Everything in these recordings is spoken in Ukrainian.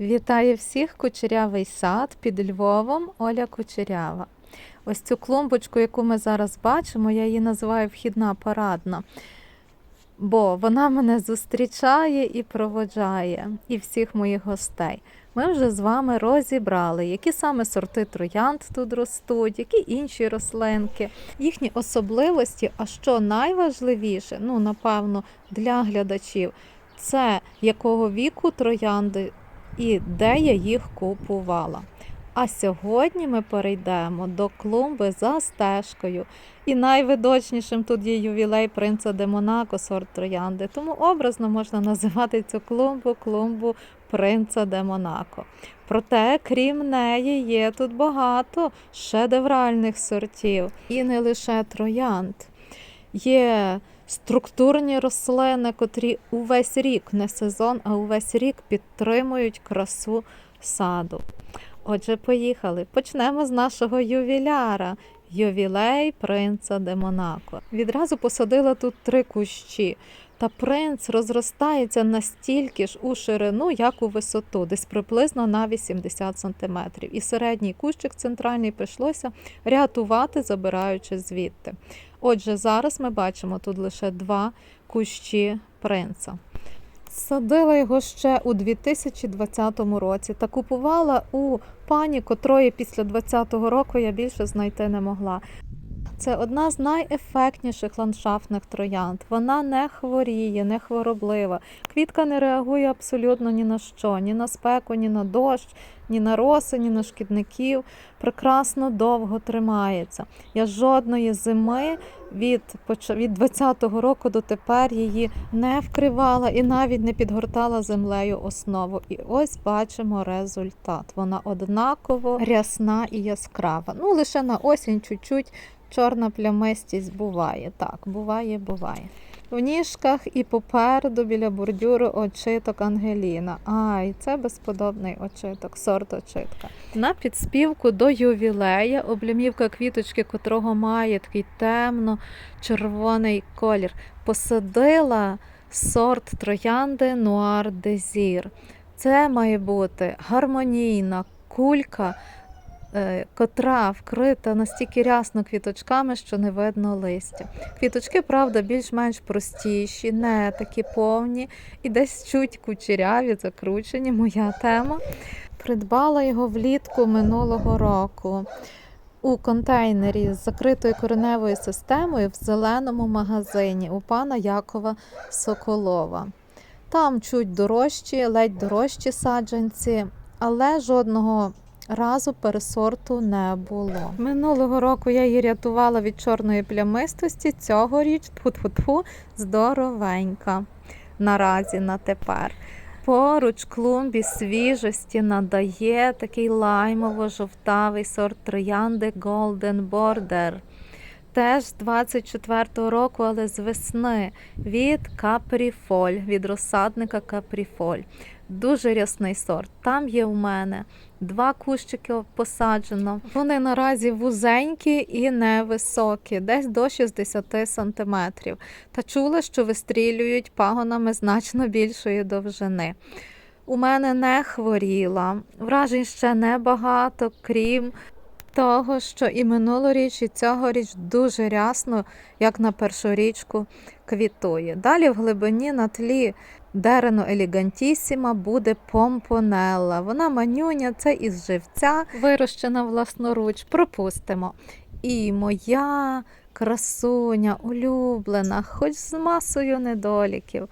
Вітаю всіх кучерявий сад під Львовом Оля Кучерява. Ось цю клумбочку, яку ми зараз бачимо, я її називаю вхідна парадна, бо вона мене зустрічає і проводжає, і всіх моїх гостей. Ми вже з вами розібрали, які саме сорти троянд тут ростуть, які інші рослинки, їхні особливості, а що найважливіше, ну напевно, для глядачів, це якого віку троянди і де я їх купувала. А сьогодні ми перейдемо до клумби за стежкою. І найвидочнішим тут є ювілей принца де Монако, сорт троянди. Тому образно можна називати цю клумбу клумбу принца де Монако. Проте, крім неї, є тут багато шедевральних сортів. І не лише троянд. Є структурні рослини, котрі увесь рік, не сезон, а увесь рік підтримують красу саду. Отже, поїхали. Почнемо з нашого ювіляра. Ювілей принца де Монако. Відразу посадила тут три кущі. Та принц розростається настільки ж у ширину, як у висоту, десь приблизно на 80 см. І середній кущик центральний прийшлося рятувати, забираючи звідти. Отже, зараз ми бачимо тут лише два кущі принца. Садила його ще у 2020 році та купувала у пані, котрої після 2020 року я більше знайти не могла. Це одна з найефектніших ландшафтних троянд. Вона не хворіє, не хвороблива. Квітка не реагує абсолютно ні на що, ні на спеку, ні на дощ, ні на роси, ні на шкідників. Прекрасно довго тримається. Я жодної зими від від 20-го року до тепер її не вкривала і навіть не підгортала землею основу. І ось бачимо результат. Вона однаково рясна і яскрава. Ну лише на осінь чуть-чуть чорна плямистість буває. Так, буває, буває. В ніжках і попереду біля бордюру очиток Ангеліна. Ай, це безподобний очиток, сорт очитка. На підспівку до ювілея облямівка квіточки, котрого має такий темно-червоний колір. Посадила сорт троянди Нуар Дезір. Це має бути гармонійна кулька котра вкрита настільки рясно квіточками, що не видно листя. Квіточки, правда, більш-менш простіші, не такі повні і десь чуть кучеряві, закручені, моя тема. Придбала його влітку минулого року у контейнері з закритою кореневою системою в зеленому магазині у пана Якова Соколова. Там чуть дорожчі, ледь дорожчі саджанці, але жодного разу пересорту не було. Минулого року я її рятувала від чорної плямистості. Цьогоріч тфу-тфу-тфу, здоровенька. Наразі на тепер. Поруч клумбі свіжості надає такий лаймово-жовтавий сорт троянди Golden Border. Теж 24-го року, але з весни від Капріфоль, від розсадника Капріфоль. Дуже рясний сорт. Там є у мене два кущики посаджено. Вони наразі вузенькі і невисокі, десь до 60 сантиметрів. Та чула, що вистрілюють пагонами значно більшої довжини. У мене не хворіла, вражень ще небагато, крім того, що і минулоріч, і цьогоріч дуже рясно, як на першу річку, квітує. Далі в глибині на тлі Дерено елегантісіма буде помпонелла. Вона манюня, це із живця, вирощена власноруч. Пропустимо. І моя красуня, улюблена, хоч з масою недоліків.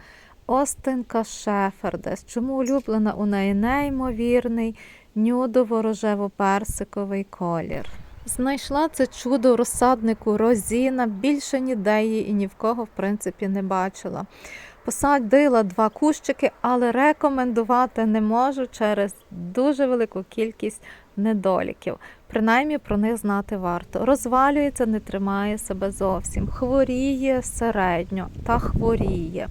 Остинка Шефердес. Чому улюблена у неї неймовірний нюдово-рожево-персиковий колір. Знайшла це чудо розсаднику Розіна, більше ніде її і ні в кого, в принципі, не бачила. Посадила два кущики, але рекомендувати не можу через дуже велику кількість недоліків. Принаймні про них знати варто. Розвалюється, не тримає себе зовсім. Хворіє середньо та хворіє.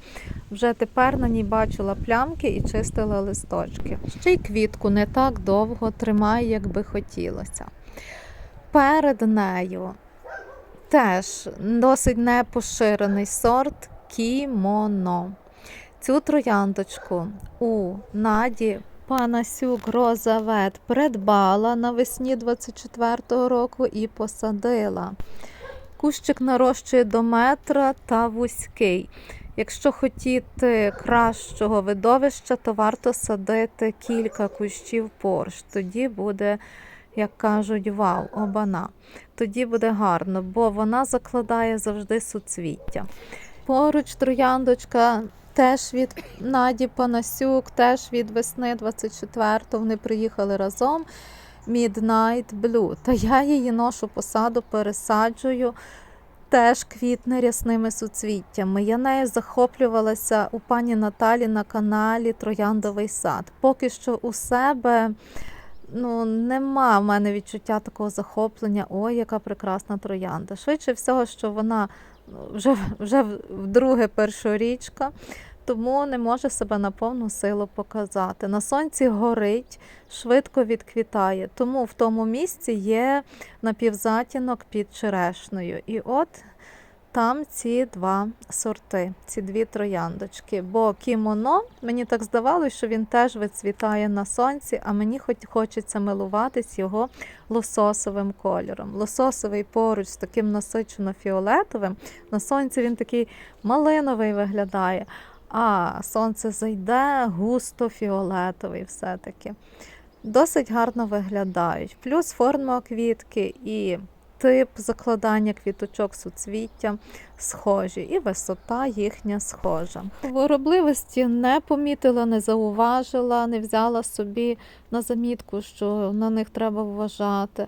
Вже тепер на ній бачила плямки і чистила листочки. Ще й квітку не так довго тримає, як би хотілося. Перед нею теж досить непоширений сорт кімоно. Цю трояндочку у Наді Панасюк Розавет придбала навесні 24-го року і посадила. Кущик нарощує до метра та вузький. Якщо хотіти кращого видовища, то варто садити кілька кущів порш. Тоді буде, як кажуть, вау, обана. Тоді буде гарно, бо вона закладає завжди суцвіття. Поруч трояндочка теж від Наді Панасюк, теж від весни 24-го. Вони приїхали разом. Midnight Blue. Та я її ношу посаду, пересаджую. Теж квітне рясними суцвіттями. Я нею захоплювалася у пані Наталі на каналі Трояндовий сад. Поки що у себе ну, нема в мене відчуття такого захоплення. Ой, яка прекрасна троянда. Швидше всього, що вона вже, вже вдруге першорічка, тому не може себе на повну силу показати. На сонці горить, швидко відквітає. Тому в тому місці є напівзатінок під черешною. І от там ці два сорти, ці дві трояндочки. Бо кімоно, мені так здавалося, що він теж вицвітає на сонці, а мені хоч хочеться милуватись його лососовим кольором. Лососовий поруч з таким насичено-фіолетовим. На сонці він такий малиновий виглядає, а сонце зайде густо фіолетовий все-таки. Досить гарно виглядають. Плюс форма квітки і тип закладання квіточок суцвіття схожі, і висота їхня схожа. Хворобливості не помітила, не зауважила, не взяла собі на замітку, що на них треба вважати.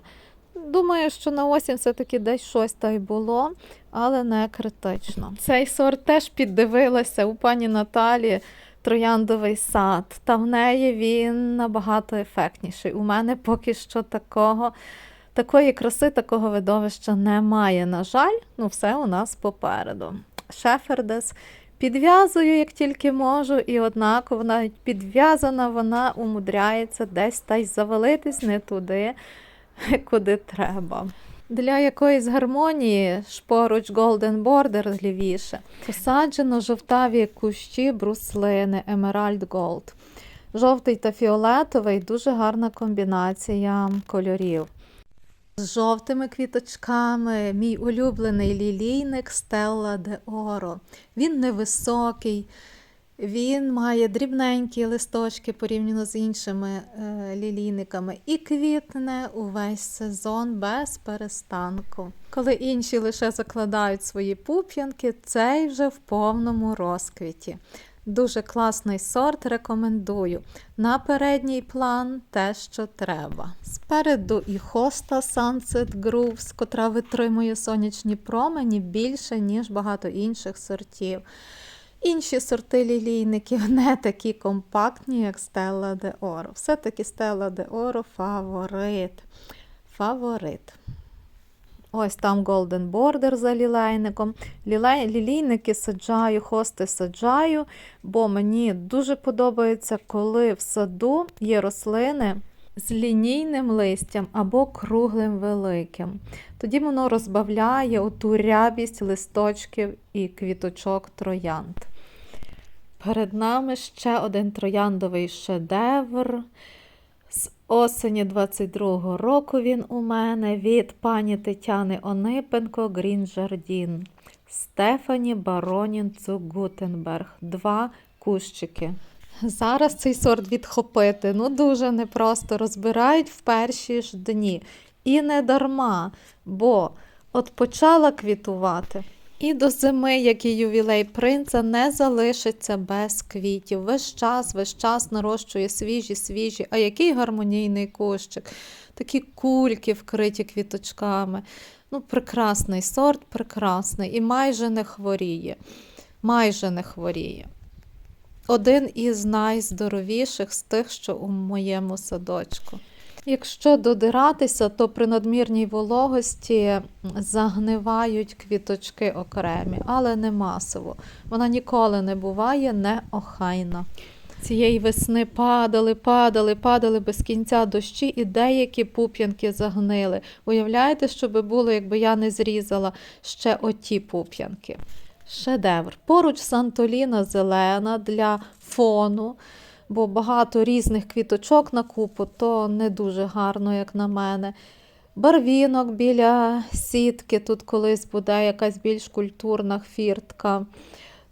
Думаю, що на осінь все-таки десь щось та й було, але не критично. Цей сорт теж піддивилася у пані Наталі. Трояндовий сад, та в неї він набагато ефектніший. У мене поки що такого, такої краси, такого видовища немає. На жаль, ну все у нас попереду. Шефердес підв'язую, як тільки можу, і однаково навіть підв'язана, вона умудряється десь та й завалитись не туди, куди треба. Для якоїсь гармонії шпоруч Golden Border лівіше посаджено жовтаві кущі бруслини Emerald Gold. Жовтий та фіолетовий дуже гарна комбінація кольорів. З жовтими квіточками мій улюблений лілійник Stella de Oro. Він невисокий, він має дрібненькі листочки порівняно з іншими е, лілійниками і квітне увесь сезон без перестанку. Коли інші лише закладають свої пуп'янки, цей вже в повному розквіті. Дуже класний сорт, рекомендую. На передній план те, що треба. Спереду і хоста Sunset Grooves, котра витримує сонячні промені більше, ніж багато інших сортів. Інші сорти лілійників не такі компактні, як Stella de Oro. Все-таки Stella de Oro фаворит. Фаворит. Ось там Golden Border за лілейником. Лілей, лілійники саджаю, хости саджаю, бо мені дуже подобається, коли в саду є рослини з лінійним листям або круглим великим. Тоді воно розбавляє оту рябість листочків і квіточок троянд. Перед нами ще один трояндовий шедевр. Осені 22-го року він у мене від пані Тетяни Онипенко Грін Жардін. Стефані Баронін Цугутенберг. Два кущики. Зараз цей сорт відхопити ну дуже непросто розбирають в перші ж дні. І не дарма, бо от почала квітувати. І до зими, як і ювілей принца, не залишиться без квітів. Весь час, весь час нарощує свіжі, свіжі. А який гармонійний кущик. Такі кульки вкриті квіточками. Ну, прекрасний сорт, прекрасний. І майже не хворіє. Майже не хворіє. Один із найздоровіших з тих, що у моєму садочку. Якщо додиратися, то при надмірній вологості загнивають квіточки окремі, але не масово. Вона ніколи не буває неохайна. Цієї весни падали, падали, падали без кінця дощі, і деякі пуп'янки загнили. Уявляєте, що би було, якби я не зрізала ще оті пуп'янки. Шедевр. Поруч Сантоліна зелена для фону. Бо багато різних квіточок на купу, то не дуже гарно, як на мене. Барвінок біля сітки, тут колись буде якась більш культурна хвіртка.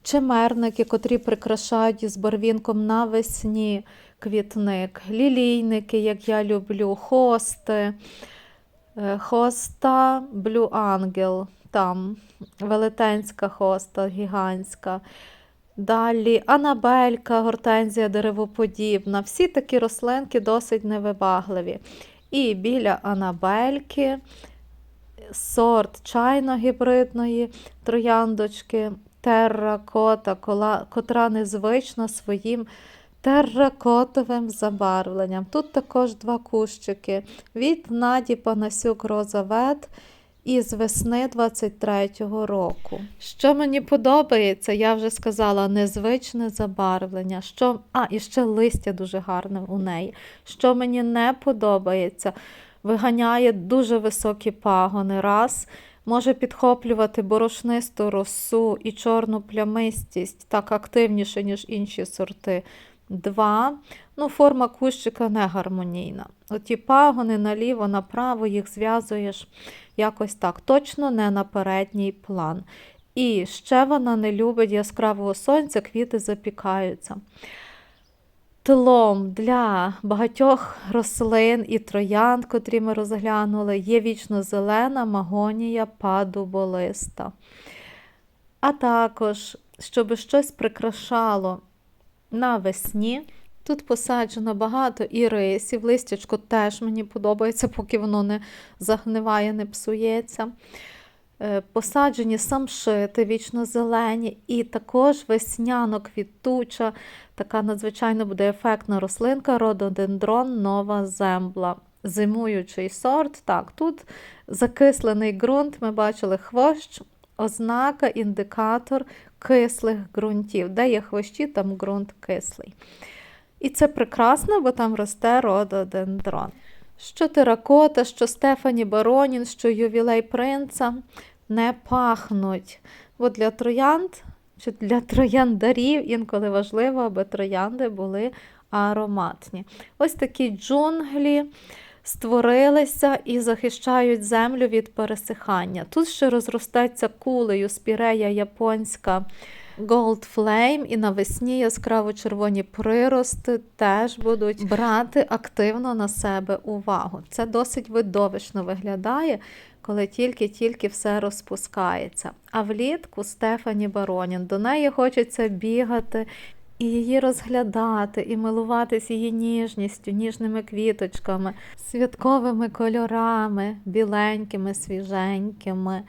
Чемерники, котрі прикрашають із барвінком навесні квітник, лілійники, як я люблю, хости, е, хоста Blue Angel, там велетенська хоста, гігантська. Далі Анабелька, гортензія деревоподібна. Всі такі рослинки досить невибагливі. І біля Анабельки сорт чайно-гібридної трояндочки терракота, котра незвична своїм терракотовим забарвленням. Тут також два кущики від Наді Панасюк Розавет із весни 23-го року. Що мені подобається, я вже сказала, незвичне забарвлення. Що... А, і ще листя дуже гарне у неї. Що мені не подобається, виганяє дуже високі пагони. Раз. Може підхоплювати борошнисту росу і чорну плямистість так активніше, ніж інші сорти. Два. Ну, форма кущика не гармонійна. Оті пагони наліво, направо їх зв'язуєш якось так, точно не на передній план. І ще вона не любить яскравого сонця, квіти запікаються. Тлом для багатьох рослин і троянд, котрі ми розглянули, є вічно-зелена магонія падуболиста. А також, щоб щось прикрашало навесні. Тут посаджено багато ірисів, листячко теж мені подобається, поки воно не загниває, не псується. Е, Посаджені самшити вічно-зелені, і також весняно-квітуча, така надзвичайно буде ефектна рослинка, рододендрон нова зембла. Зимуючий сорт. Так, тут закислений ґрунт, ми бачили хвощ, ознака, індикатор кислих ґрунтів. Де є хвощі, там ґрунт кислий. І це прекрасно, бо там росте рододендрон. Що теракота, що Стефані Баронін, що ювілей принца не пахнуть. Бо для троянд чи для трояндарів інколи важливо, аби троянди були ароматні. Ось такі джунглі створилися і захищають землю від пересихання. Тут ще розростеться кулею спірея японська. Gold Flame і навесні яскраво червоні прирости теж будуть брати активно на себе увагу. Це досить видовищно виглядає, коли тільки-тільки все розпускається. А влітку Стефані Баронін до неї хочеться бігати. І її розглядати, і милуватись її ніжністю, ніжними квіточками, святковими кольорами, біленькими, свіженькими.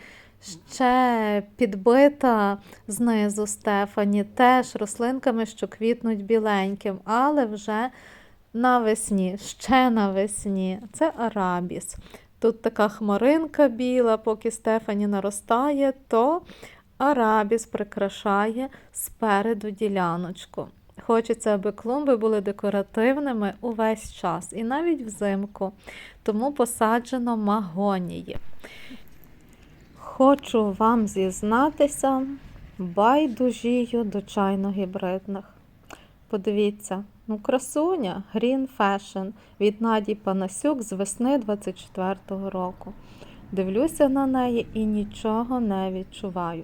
Ще підбита знизу Стефані, теж рослинками, що квітнуть біленьким, але вже навесні, ще навесні. Це арабіс. Тут така хмаринка біла, поки Стефані наростає, то арабіс прикрашає спереду діляночку. Хочеться, аби клумби були декоративними увесь час, і навіть взимку. Тому посаджено магонії. Хочу вам зізнатися байдужію до чайно-гібридних. Подивіться, ну красуня Green Fashion від Наді Панасюк з весни 24-го року. Дивлюся на неї і нічого не відчуваю.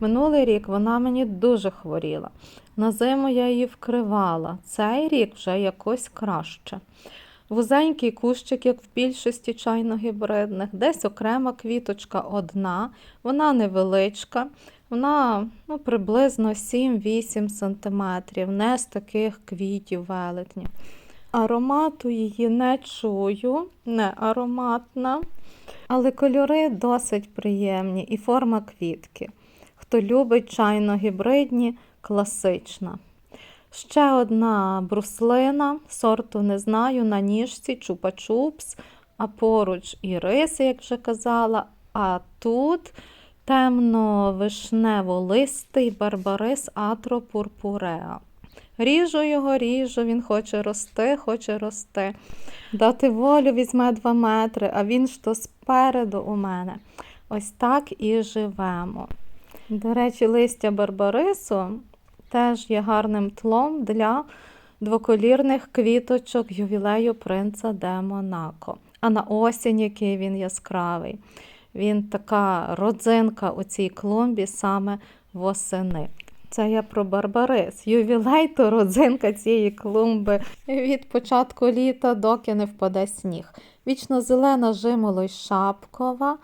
Минулий рік вона мені дуже хворіла. На зиму я її вкривала. Цей рік вже якось краще. Вузенький кущик, як в більшості чайно-гібридних, десь окрема квіточка одна, вона невеличка, вона ну, приблизно 7-8 см, не з таких квітів велетнів. Аромату її не чую, не ароматна, але кольори досить приємні і форма квітки. Хто любить чайно-гібридні, класична. Ще одна бруслина, сорту не знаю, на ніжці чупа-чупс, а поруч і риси, як вже казала. А тут темно-вишнево-листий барбарис атропурпуреа. Ріжу його, ріжу, він хоче рости, хоче рости. Дати волю візьме 2 метри, а він ж то спереду у мене. Ось так і живемо. До речі, листя барбарису теж є гарним тлом для двоколірних квіточок ювілею принца де Монако. А на осінь, який він яскравий. Він така родзинка у цій клумбі саме восени. Це я про Барбарис. Ювілей то родзинка цієї клумби від початку літа, доки не впаде сніг. Вічно зелена жимоло й шапкова.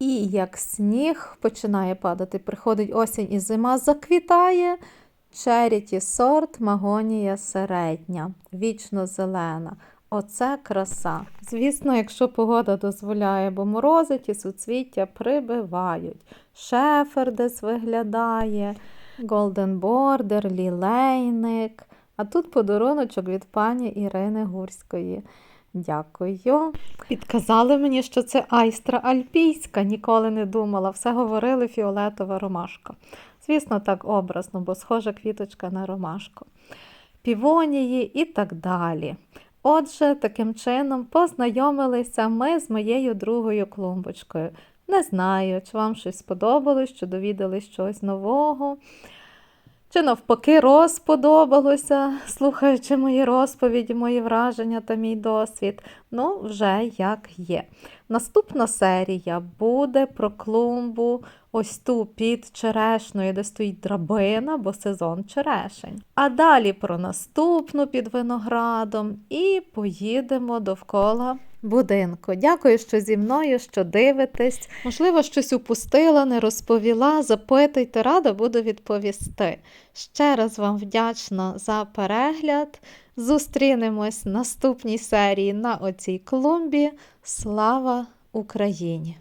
І як сніг починає падати, приходить осінь і зима, заквітає черіті сорт магонія середня, вічно зелена. Оце краса. Звісно, якщо погода дозволяє, бо морози ті суцвіття прибивають. Шефер десь виглядає, голден бордер, лілейник. А тут подаруночок від пані Ірини Гурської. Дякую. Підказали мені, що це айстра альпійська, ніколи не думала. Все говорили фіолетова ромашка. Звісно, так образно, бо схожа квіточка на ромашку. Півонії і так далі. Отже, таким чином познайомилися ми з моєю другою клумбочкою. Не знаю, чи вам щось сподобалось, чи довідались щось нового. Чи навпаки розподобалося, слухаючи мої розповіді, мої враження та мій досвід. Ну, вже як є. Наступна серія буде про клумбу, ось ту під черешною, де стоїть драбина, бо сезон черешень. А далі про наступну під виноградом і поїдемо довкола будинку. Дякую, що зі мною, що дивитесь. Можливо, щось упустила, не розповіла. Запитуйте, рада буду відповісти. Ще раз вам вдячна за перегляд. Зустрінемось в наступній серії на оцій клумбі. Слава Україні!